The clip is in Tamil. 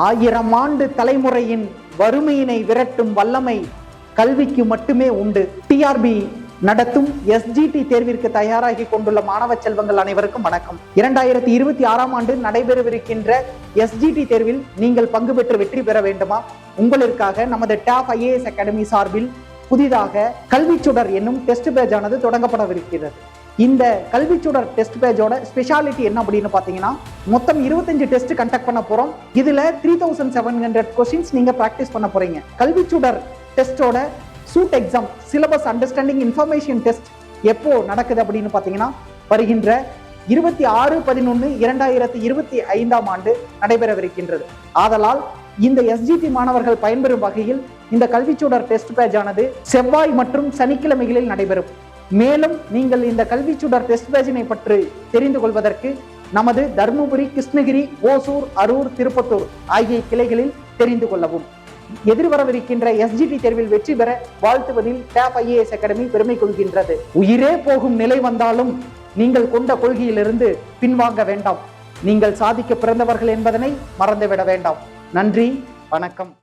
ஆயிரம் ஆண்டு தலைமுறையின் வறுமையினை விரட்டும் வல்லமை கல்விக்கு மட்டுமே உண்டு. டிஆர்பி நடத்தும் எஸ்ஜிடி தேர்விற்கு தயாராகி கொண்டுள்ள மாணவ செல்வங்கள் அனைவருக்கும் வணக்கம். இரண்டாயிரத்தி இருபத்தி ஆறாம் ஆண்டு நடைபெறவிருக்கின்ற எஸ்ஜிடி தேர்வில் நீங்கள் பங்கு பெற்று வெற்றி பெற வேண்டுமா? உங்களுக்காக நமது டாப் ஐஏஎஸ் அகாடமி சார்பில் புதிதாக கல்விச்சுடர் என்னும் டெஸ்ட் பேஜ் ஆனது தொடங்கப்படவிருக்கிறது. இந்த கல்விச்சுடர் டெஸ்ட் பேஜோட ஸ்பெஷாலிட்டி என்ன அப்படின்னு பார்த்தீங்கன்னா மொத்தம் இருபத்தஞ்சு டெஸ்ட் கண்டக்ட் பண்ண போறோம். இதுல three thousand seven hundred questions நீங்க ப்ராக்டிஸ் பண்ண போறீங்க. Kalvichudar டெஸ்டோட suit exam syllabus understanding information test எப்போ நடக்குது அப்படின்னு பார்த்தீங்கன்னா வருகின்ற இருபத்தி ஆறு பதினொன்று இரண்டாயிரத்தி இருபத்தி ஐந்தாம் ஆண்டு நடைபெறவிருக்கின்றது. ஆதலால் இந்த எஸ்ஜிடி மாணவர்கள் பயன்பெறும் வகையில் இந்த கல்விச்சூடர் டெஸ்ட் பேஜ் ஆனது செவ்வாய் மற்றும் சனிக்கிழமைகளில் நடைபெறும். மேலும் நீங்கள் இந்த கல்விச்சுடர் டெஸ்ட் பேஜினை பற்றி தெரிந்து கொள்வதற்கு நமது தருமபுரி கிருஷ்ணகிரி ஓசூர் அரூர் திருப்பத்தூர் ஆகிய கிளைகளில் தெரிந்து கொள்ளவும். எதிர்வரவிருக்கின்ற எஸ்ஜிடி தேர்வில் வெற்றி பெற வாழ்த்துவதில் டேப் ஐஏஎஸ் அகாடமி பெருமை கொள்கின்றது. உயிரே போகும் நிலை வந்தாலும் நீங்கள் கொண்ட கொள்கையிலிருந்து பின்வாங்க வேண்டாம். நீங்கள் சாதிக்க பிறந்தவர்கள் என்பதனை மறந்துவிட வேண்டாம். நன்றி வணக்கம்.